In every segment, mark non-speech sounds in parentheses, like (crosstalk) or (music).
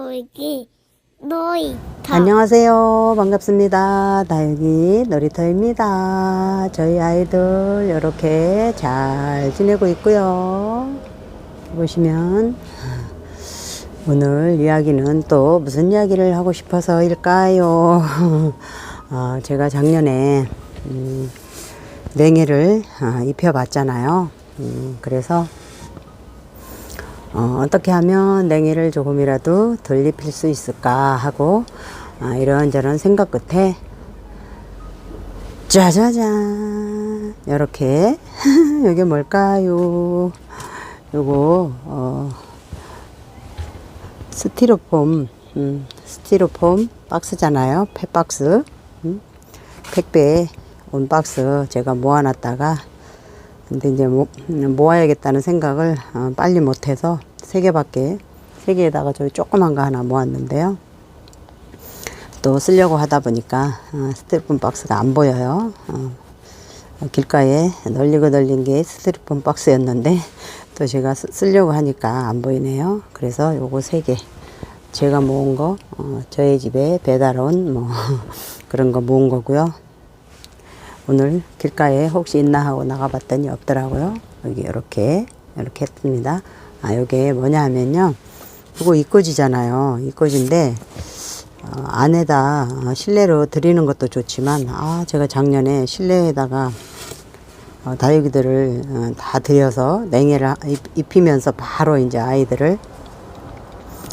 다육이 놀이터 안녕하세요. 반갑습니다. 다육이 놀이터입니다. 저희 아이들 이렇게 잘 지내고 있고요. 보시면 오늘 이야기는 또 무슨 이야기를 하고 싶어서일까요? 어, (laughs) 제가 작년에 음, 냉이를 어, 입혀봤잖아요. 음, 그래서 어, 떻게 하면 냉이를 조금이라도 덜 입힐 수 있을까 하고 아, 이런저런 생각 끝에 짜자잔! 이렇게. 이게 (laughs) 뭘까요? 요거 어, 스티로폼. 음, 스티로폼 박스잖아요. 펫박스. 음, 택배 온 박스 제가 모아놨다가 근데 이제 모, 모아야겠다는 생각을 어, 빨리 못해서 세 개밖에 세 개에다가 저기 조그만 거 하나 모았는데요. 또 쓰려고 하다 보니까 어, 스티로폼 박스가 안 보여요. 어, 길가에 널리고 널린 게 스티로폼 박스였는데 또 제가 쓰, 쓰려고 하니까 안 보이네요. 그래서 요거 세 개. 제가 모은 거, 어, 저희 집에 배달 온뭐 (laughs) 그런 거 모은 거고요. 오늘 길가에 혹시 있나 하고 나가봤더니 없더라고요. 여기 이렇게 이렇게 했습니다. 아 요게 뭐냐 하면요. 이거 이꼬지잖아요. 이꼬지인데 어, 안에다 어, 실내로 드리는 것도 좋지만 아 제가 작년에 실내에다가 어, 다육이들을 어, 다 들여서 냉해를 입- 입히면서 바로 이제 아이들을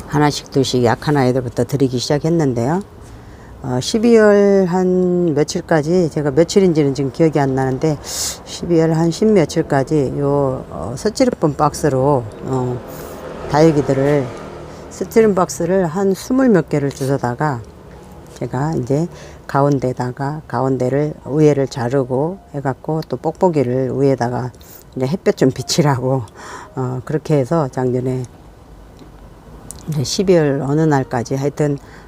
하나씩 둘씩 약한 아이들부터 드리기 시작했는데요. 어, 12월 한 며칠까지 제가 며칠인지는 지금 기억이 안 나는데 12월 한 10 며칠까지 요 어, 스티로폼 박스로 어, 다육이들을 스티로폼 박스를 한 20 몇 개를 주워다가 제가 이제 가운데다가 가운데를 위에를 자르고 해갖고 또 뽁뽁이를 위에다가 이제 햇볕 좀 비치라고 어, 그렇게 해서 작년에 이제 12월 어느 날까지 하여튼 어,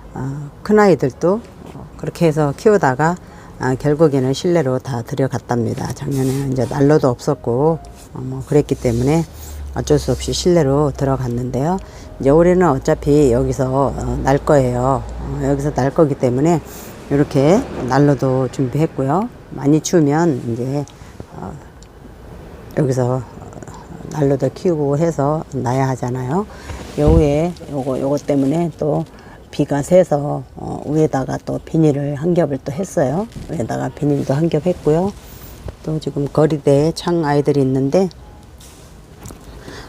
큰 아이들도 어, 그렇게 해서 키우다가 아, 결국에는 실내로 다 들여갔답니다. 작년에는 이제 난로도 없었고 어, 뭐 그랬기 때문에 어쩔 수 없이 실내로 들어갔는데요. 이제 올해는 어차피 여기서 어, 날 거예요. 어, 여기서 날 거기 때문에 이렇게 난로도 준비했고요. 많이 추우면 이제 어, 여기서 난로도 키우고 해서 놔야 하잖아요. 여우에 요거 요거 때문에 또 비가 새서 어, 위에다가 또 비닐을 한 겹을 또 했어요. 위에다가 비닐도 한 겹 했고요. 또 지금 거리대에 창 아이들이 있는데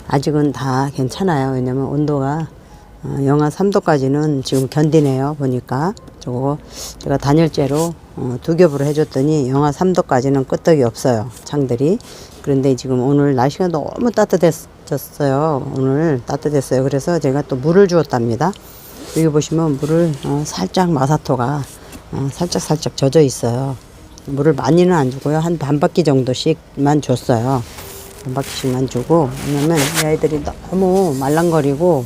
아직은 다 괜찮아요. 왜냐면 온도가 어, 영하 3도까지는 지금 견디네요. 보니까 저거 제가 단열재로 어, 두 겹으로 해줬더니 영하 3도까지는 끄떡이 없어요. 창들이. 그런데 지금 오늘 날씨가 너무 따뜻해졌어요. 오늘 따뜻했어요. 그래서 제가 또 물을 주었답니다. 여기 보시면 물을 어, 살짝 마사토가 어, 살짝 살짝 젖어 있어요. 물을 많이는 안 주고요. 한 반 바퀴 정도씩만 줬어요. 한 바퀴씩만 주고 왜냐면 이 아이들이 너무 말랑거리고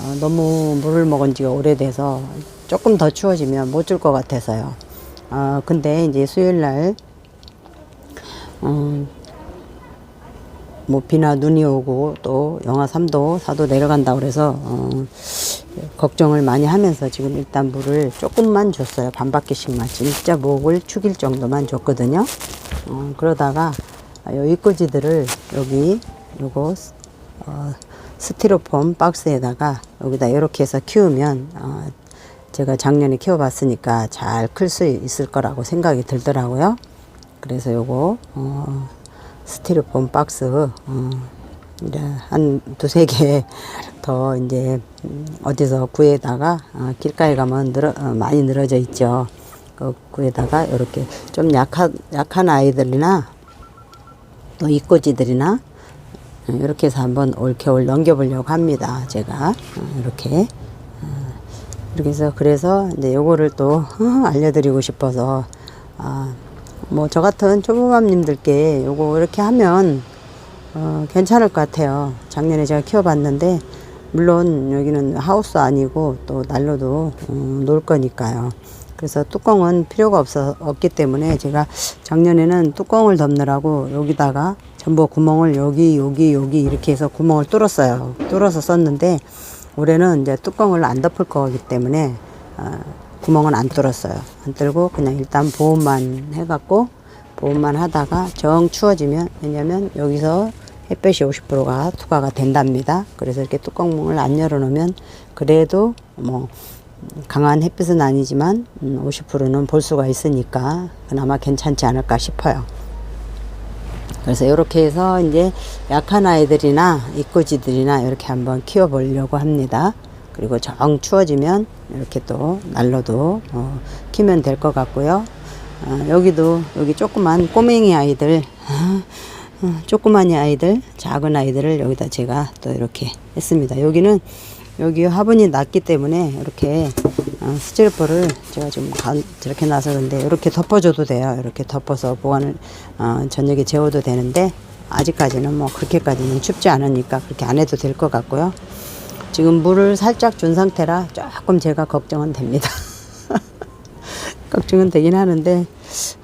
어, 너무 물을 먹은 지가 오래돼서 조금 더 추워지면 못 줄 것 같아서요. 어, 근데 이제 수요일 날 음, 뭐 비나 눈이 오고 또 영하 3도, 4도 내려간다 그래서 어, 걱정을 많이 하면서 지금 일단 물을 조금만 줬어요. 반 바퀴씩만 진짜 목을 축일 정도만 줬거든요. 어, 그러다가 요 입꼬지들을 여기 요거 어, 스티로폼 박스에다가 여기다 이렇게 해서 키우면 어, 제가 작년에 키워봤으니까 잘 클 수 있을 거라고 생각이 들더라고요. 그래서 요거 어, 스티로폼 박스 어, 이제 한 두세 개 (laughs) 더 이제 음, 어디서 구에다가 어, 길가에 가면 늘어, 어, 많이 늘어져 있죠. 그 구에다가 이렇게 좀 약한 약한 아이들이나 또 이꼬지들이나 이렇게 해서 한번 올 겨울 넘겨보려고 합니다. 제가 어, 이렇게 어, 이렇게 해서 그래서 이제 요거를 또 (laughs) 알려드리고 싶어서 아, 뭐 저 같은 초보맘님들께 요거 이렇게 하면 어, 괜찮을 것 같아요. 작년에 제가 키워봤는데 물론 여기는 하우스 아니고 또 난로도 어, 놓을 거니까요. 그래서 뚜껑은 필요가 없어 없기 때문에 제가 작년에는 뚜껑을 덮느라고 여기다가 전부 구멍을 여기 여기 여기 이렇게 해서 구멍을 뚫었어요. 뚫어서 썼는데 올해는 이제 뚜껑을 안 덮을 거기 때문에 어, 구멍은 안 뚫었어요. 안 뚫고 그냥 일단 보온만 해갖고 보온만 하다가 정 추워지면 왜냐면 여기서 햇볕이 50%가 투과가 된답니다. 그래서 이렇게 뚜껑을 안 열어놓으면 그래도 뭐 강한 햇빛은 아니지만 음, 50%는 볼 수가 있으니까 그나마 괜찮지 않을까 싶어요. 그래서 이렇게 해서 이제 약한 아이들이나 이꼬지들이나 이렇게 한번 키워보려고 합니다. 그리고 정 추워지면 이렇게 또 난로도 어, 키면 될 것 같고요. 어, 여기도 여기 조그만 꼬맹이 아이들, 어, (laughs) 조그만이 아이들, 작은 아이들을 여기다 제가 또 이렇게 했습니다. 여기는 여기 화분이 낮기 때문에 이렇게 어, 스티로포를 제가 좀 가- 저렇게 놔서 그런데 이렇게 덮어줘도 돼요. 이렇게 덮어서 보관을 어, 저녁에 재워도 되는데 아직까지는 뭐 그렇게까지는 춥지 않으니까 그렇게 안 해도 될 것 같고요. 지금 물을 살짝 준 상태라 조금 제가 걱정은 됩니다. (laughs) 걱정은 되긴 하는데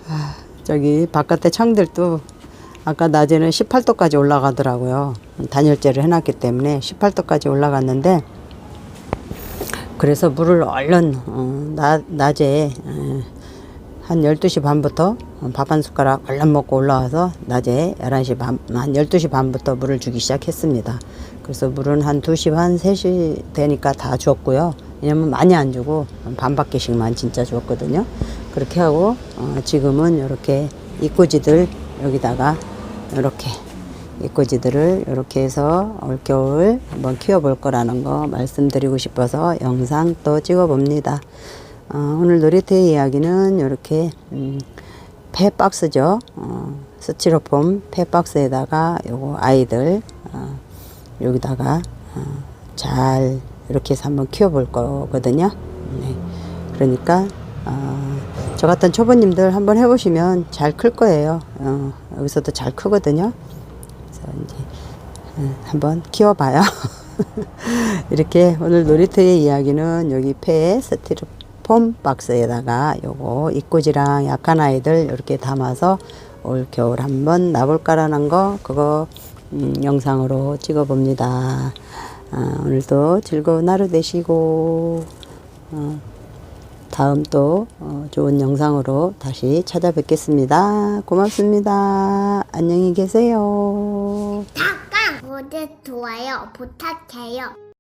아, 저기 바깥에 창들도 아까 낮에는 18도까지 올라가더라고요. 단열재를 해놨기 때문에 18도까지 올라갔는데 그래서 물을 얼른 어, 나, 낮에 에, 한 12시 반부터 밥 한 숟가락 얼른 먹고 올라와서 낮에 11시 반, 한 12시 반부터 물을 주기 시작했습니다. 그래서 물은 한 2시 반, 3시 되니까 다 줬고요. 왜냐면 많이 안 주고 반바퀴씩만 진짜 줬거든요. 그렇게 하고 어, 지금은 이렇게 이꼬지들 여기다가 이렇게 이꼬지들을 이렇게 해서 올겨울 한번 키워볼 거라는 거 말씀드리고 싶어서 영상 또 찍어봅니다. 어, 오늘 놀이터의 이야기는 이렇게 음, 폐 박스죠. 어, 스티로폼 폐 박스에다가 요거 아이들 어, 여기다가 어, 잘 이렇게 해서 한번 키워볼 거거든요. 네. 그러니까 어, 저 같은 초보님들 한번 해보시면 잘 클 거예요. 어, 여기서도 잘 크거든요. 그래서 이제 어, 한번 키워봐요. (laughs) 이렇게 오늘 놀이터의 이야기는 여기 폐 스티로폼 박스에다가 요거 이꼬지랑 약한 아이들 이렇게 담아서 올 겨울 한번 놔볼까라는 거 그거 음, 영상으로 찍어봅니다. 아, 오늘도 즐거운 하루 되시고 어, 다음 또 어, 좋은 영상으로 다시 찾아뵙겠습니다. 고맙습니다. 안녕히 계세요. 잠깐 구독 좋아요 부탁해요.